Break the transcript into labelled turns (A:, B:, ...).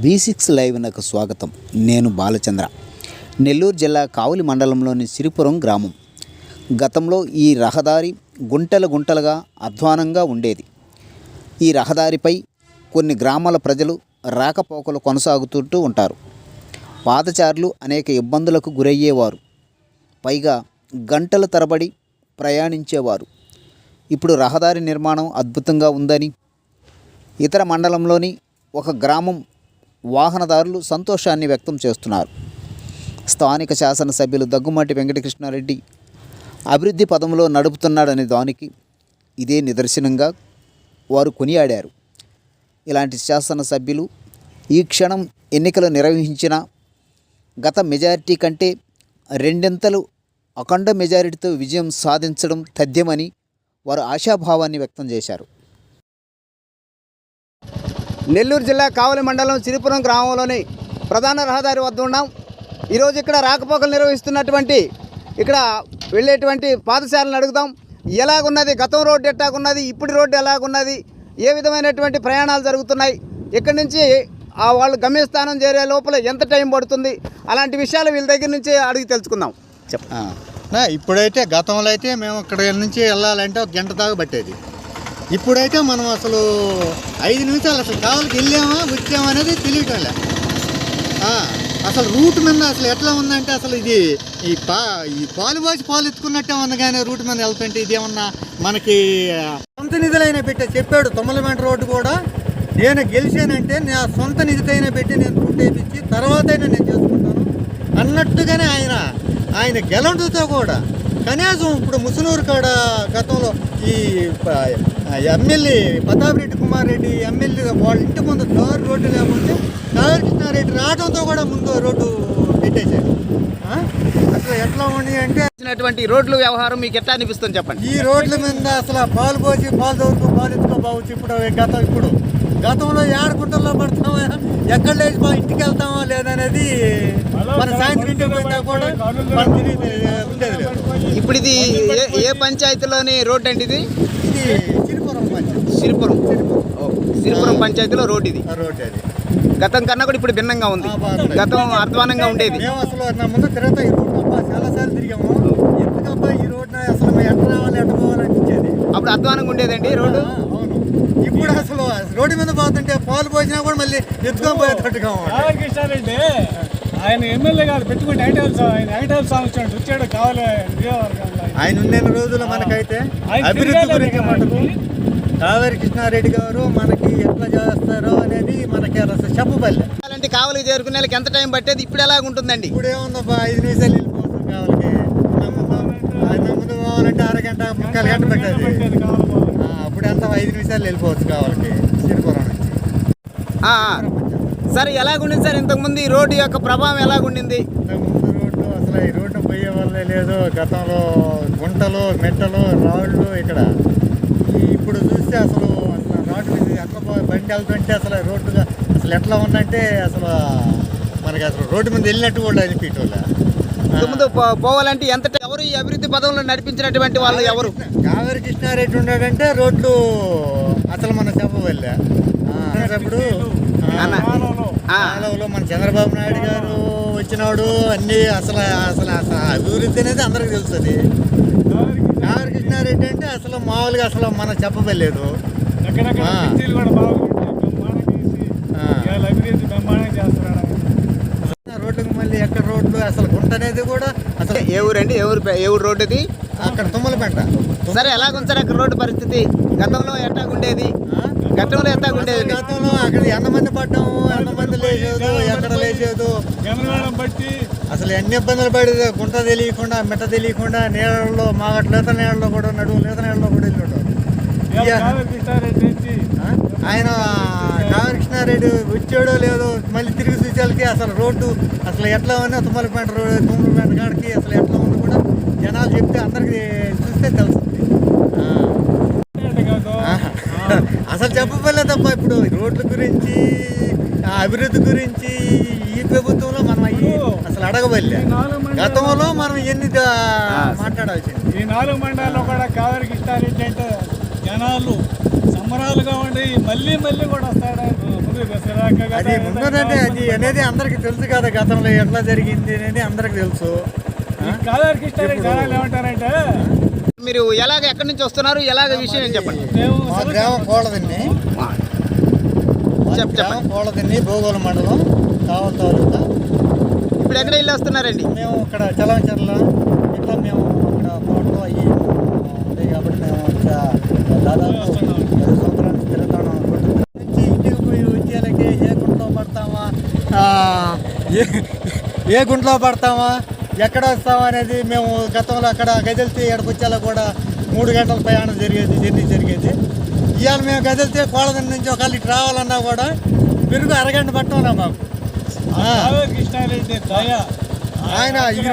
A: B six లైవ్నకు స్వాగతం. నేను బాలచంద్ర. నెల్లూరు జిల్లా కావులి మండలంలోని సిరిపురం గ్రామం. గతంలో ఈ రహదారి గుంటలు గుంటలుగా అధ్వానంగా ఉండేది. ఈ రహదారిపై కొన్ని గ్రామాల ప్రజలు రాకపోకలు కొనసాగుతుంటూ ఉంటారు. పాదచారులు అనేక ఇబ్బందులకు గురయ్యేవారు. పైగా గంటల తరబడి ప్రయాణించేవారు. ఇప్పుడు రహదారి నిర్మాణం అద్భుతంగా ఉందని ఇతర మండలంలోని ఒక గ్రామం వాహనదారులు సంతోషాన్ని వ్యక్తం చేస్తున్నారు. స్థానిక శాసనసభ్యులు దగ్గుమాటి వెంకటకృష్ణారెడ్డి అభివృద్ధి పదంలో నడుపుతున్నాడనే దానికి ఇదే నిదర్శనంగా వారు కొనియాడారు. ఇలాంటి శాసనసభ్యులు ఈ క్షణం ఎన్నికలు నిర్వహించిన గత మెజారిటీ కంటే రెండింతలు అఖండ మెజారిటీతో విజయం సాధించడం తథ్యమని వారు ఆశాభావాన్ని వ్యక్తం చేశారు. నెల్లూరు జిల్లా కావలి మండలం సిరిపురం గ్రామంలోని ప్రధాన రహదారి వద్ద ఉన్నాం. ఈరోజు ఇక్కడ రాకపోకలు నిర్వహిస్తున్నటువంటి ఇక్కడ వెళ్ళేటువంటి పాదశాలను అడుగుదాం. ఎలాగున్నది? గతం రోడ్డు ఎట్టాగున్నది ఇప్పుడు రోడ్డు ఎలాగున్నది? ఏ విధమైనటువంటి ప్రయాణాలు జరుగుతున్నాయి? ఇక్కడి నుంచి ఆ వాళ్ళు గమ్యస్థానం చేరే లోపల ఎంత టైం పడుతుంది? అలాంటి విషయాలు వీళ్ళ దగ్గర నుంచి అడిగి తెలుసుకుందాం. చెప్
B: ఇప్పుడైతే గతంలో అయితే మేము ఇక్కడ నుంచి వెళ్ళాలంటే ఒక గంట దాకా పట్టేది. ఇప్పుడైతే మనం అసలు ఐదు నిమిషాలు అసలు కావాలకి వెళ్ళామా వచ్చామా అనేది తెలియటం లే. అసలు రూట్ మీద అసలు ఎట్లా ఉందంటే అసలు ఇది ఈ పా ఈ పాలు పోసి పాలు ఎత్తుకున్నట్టే ఉంది కానీ రూట్ మీద వెళ్తుంటే ఇదేమన్నా మనకి సొంత నిధులైనా పెట్టే చెప్పాడు తొమ్మలమెంట రోడ్డు కూడా. నేను గెలిచానంటే నా సొంత నిధితైనా పెట్టి నేను రూట్ వేయించి తర్వాతైనా నేను చేసుకుంటాను అన్నట్టుగానే ఆయన ఆయన గెలంటుతో కూడా. కనీసం ఇప్పుడు ముసునూరు కాడ గతంలో ఈ ఎమ్మెల్యే ప్రతాప్ కుమార్ రెడ్డి ఎమ్మెల్యే వాళ్ళ ఇంటి ముందు దారి రోడ్డు లేకుంటే కావేరి కృష్ణారెడ్డి రావడంతో కూడా ముందు రోడ్డు పెట్టేశారు. ఆ? అసలు ఎట్లా ఉంది అంటే
A: ఇచ్చినటువంటి రోడ్లు వ్యవహారం మీకు ఎట్లా అనిపిస్తుంది చెప్పండి?
B: ఈ రోడ్ల మీద అసలు పాలు పోసి పాలు దొరుకు పాలు ఎత్తుకోబావచ్చు ఇప్పుడు గతం ఇప్పుడు? గతంలో ఏడుకుంటల్లో పడతామా ఎక్కడ లేచి మా ఇంటికి వెళ్తామా లేదనేది మన సాయంత్రం ఇంటికి పోయినా కూడా మన తిరిగి ఉండేది లేదు.
A: ఇప్పుడు ఇది ఏ ఏ పంచాయతీలోని రోడ్ అండి ఇది?
B: ఇది సిరిపురం.
A: సిరిపురం. ఓ, సిరిపురం పంచాయతీలో రోడ్ ఇది.
B: రోడ్ అది.
A: గతం కన్నా కూడా ఇప్పుడు భిన్నంగా ఉంది. గతం అధ్వానంగా ఉండేది.
B: మేము అసలు నా ముందు తిరుగుతా ఈ రోడ్ అబ్బా చాలాసార్లు తిరిగాము. ఎందుకబ్బా ఈ రోడ్ అసలు ఎట్లా రావాలి ఎట్లా పోవాలనిపించేది
A: అప్పుడు అధ్వానంగా ఉండేదండి రోడ్డు?
B: ఇప్పుడు అసలు రోడ్డు మీద పోతుంటే పాలు పోసినా కూడా మళ్ళీ ఎత్తుకొని పోయేటట్టుగా.
C: రామకృష్ణారెడ్డి ఆయన ఎమ్మెల్యే కాదు పెట్టుకుంటే ఐటల్ ఆయన ఐటల్ సాంగ్ వచ్చాడు వచ్చాడు కావాలి
B: ఆయన ఉన్న రోజులు మనకైతే
C: ఆయన
B: అభివృద్ధి గురించి. కావేరి కృష్ణారెడ్డి గారు మనకి ఎట్లా చేస్తారో అనేది మనకి అసలు చెప్పబల్లే
A: అలాంటి కావలికి చేరుకునే వాళ్ళకి ఎంత టైం పట్టేది? ఇప్పుడు ఎలాగ ఉంటుందండి?
B: ఇప్పుడు ఏముందబ్బా ఐదు నిమిషాలు వెళ్ళిపోతాం కావాలకి. నమ్ముతాం పోవాలంటే అరగంట ముక్కాలు గంట పెట్టేది. అప్పుడు ఎంత? ఐదు నిమిషాలు వెళ్ళిపోవచ్చు కావాలకి సిరిపురం నుంచి.
A: సరే ఎలాగుండింది సార్ ఇంతకుముందు ఈ రోడ్డు యొక్క ప్రభావం ఎలాగుండింది
B: ఇంతకుముందు రోడ్డు అసలు ఈ రోడ్డు పోయే వల్లే లేదు. గతంలో గుంటలు మెట్టలు రాళ్ళు ఇక్కడ. ఇప్పుడు చూస్తే అసలు అసలు రోడ్డు మీద ఎట్లా బండి వెళ్తుంటే అసలు రోడ్డుగా అసలు ఎట్లా ఉందంటే అసలు మనకి అసలు రోడ్డు మీద వెళ్ళినట్టు కూడా అనిపించలే
A: ఇంతకుముందు పో- పోవాలంటే ఎంత ఎవరు ఈ అభివృద్ధి పదంలో నడిపించినటువంటి వాళ్ళు ఎవరు?
B: కావేరి కృష్ణారెడ్డి ఉన్నాడంటే రోడ్లు అసలు మన చెప్పవల్లే. అప్పుడు.
C: కాలంలో
B: మన చంద్రబాబు నాయుడు గారు వచ్చినాడు అన్ని అసలు అసలు అసలు అభివృద్ధి అనేది అందరికి తెలుస్తుంది. కావేరి కృష్ణారెడ్డి అంటే అసలు మామూలుగా అసలు మనం చెప్పలేదు
C: ఆయన.
B: రోడ్లకు మళ్ళీ ఎక్కడ రోడ్లు అసలు గుంట అనేది కూడా అసలు
A: ఏ ఊరండి? ఏ ఊరు ఏ ఊరు రోడ్డు ఇది
B: అక్కడ తుమ్మలపెంట.
A: సరే ఎలాగుంది సార్ అక్కడ రోడ్డు పరిస్థితి? గతంలో ఎట్టాగుండేది?
B: ఆ?
A: గతంలో ఎట్టాగుండేది?
B: అసలు గతంలో అక్కడ ఎంతమంది పడ్డాము? ఎంతమంది లేచేదు ఎక్కడ లేచేదు.
C: బట్టి
B: అసలు ఎన్ని ఇబ్బందులు పడేది గుంట తెలియకుండా మిట్ట తెలియకుండా నీళ్ళలో మాగట్ లేత నీళ్ళలో కూడా నడువు లేత నీళ్ళలో కూడా వెళ్ళాడు? ఆయన కామకృష్ణారెడ్డి వచ్చాడో లేదో మళ్ళీ తిరిగి చూసేళ్ళకి అసలు రోడ్డు అసలు ఎట్లా ఉంది తుమ్మలపేట రోడ్డు తుమ్మలపేట కాడికి అసలు ఎట్లా ఉంది కూడా జనాలు చెప్తే అందరికి చూస్తే తెలుస్తుంది ఆ.
C: అంటే కాదు
B: ఆహా. అసలు చెప్పబోలే తప్ప ఇప్పుడు రోడ్ల గురించి ఆ అభివృద్ధి గురించి ఈ ప్రభుత్వంలో మనం అయ్యి అసలు అడగబోలే. గతంలో మనం ఎన్ని మాట్లాడాల్సింది
C: ఈ నాలుగు మండలాల్లో కూడా కావేరి కృష్ణారెడ్డి అంటే జనాలు సంబరాలుగా ఉండి మళ్ళీ మళ్ళీ కూడా వస్తాడు కదా,
B: అది ముందునంటే అది అనేది అందరికి తెలుసు కదా గతంలో ఎట్లా జరిగింది అనేది అందరికి తెలుసు.
C: కాదారి కృష్ణారెడ్డి జనాలు ఏమంటారంటే
A: మీరు ఎలాగ ఎక్కడి నుంచి వస్తున్నారు? ఎలాగ విషయం ఏం చెప్పండి?
C: మేము
B: మా గ్రామం కోళ్ళదిన్ని
A: చెప్ప-
B: గ్రామం కోళ్ళదిన్ని భూగోళ మండలం కావల తాలూకా.
A: ఇప్పుడు ఎక్కడ వెళ్ళి వస్తున్నారండి?
B: మేము ఇక్కడ చలవచర్ల ఇట్లా మేము ఇక్కడ తోటలో అయ్యి ఉంటాయి కాబట్టి మేము ఇక్కడ దాదాపు నుంచి ఇంటికి పోయి వచ్చేలకి ఏ గుంట్లో పడతామా? ఏ గుంట్లో పడతామా? ఎక్కడ వస్తామా అనేది మేము గతంలో అక్కడ గదిలితే ఇక్కడికి వచ్చేలా కూడా మూడు గంటల ప్రయాణం జరిగేది జర్నీ జరిగేది. ఇవాళ మేము గదిలితే కోళ్ళదని నుంచి ఒకళ్ళు ఇటు రావాలన్నా కూడా పెరుగు అరగంట పట్టమన్నా మాకు ఆయన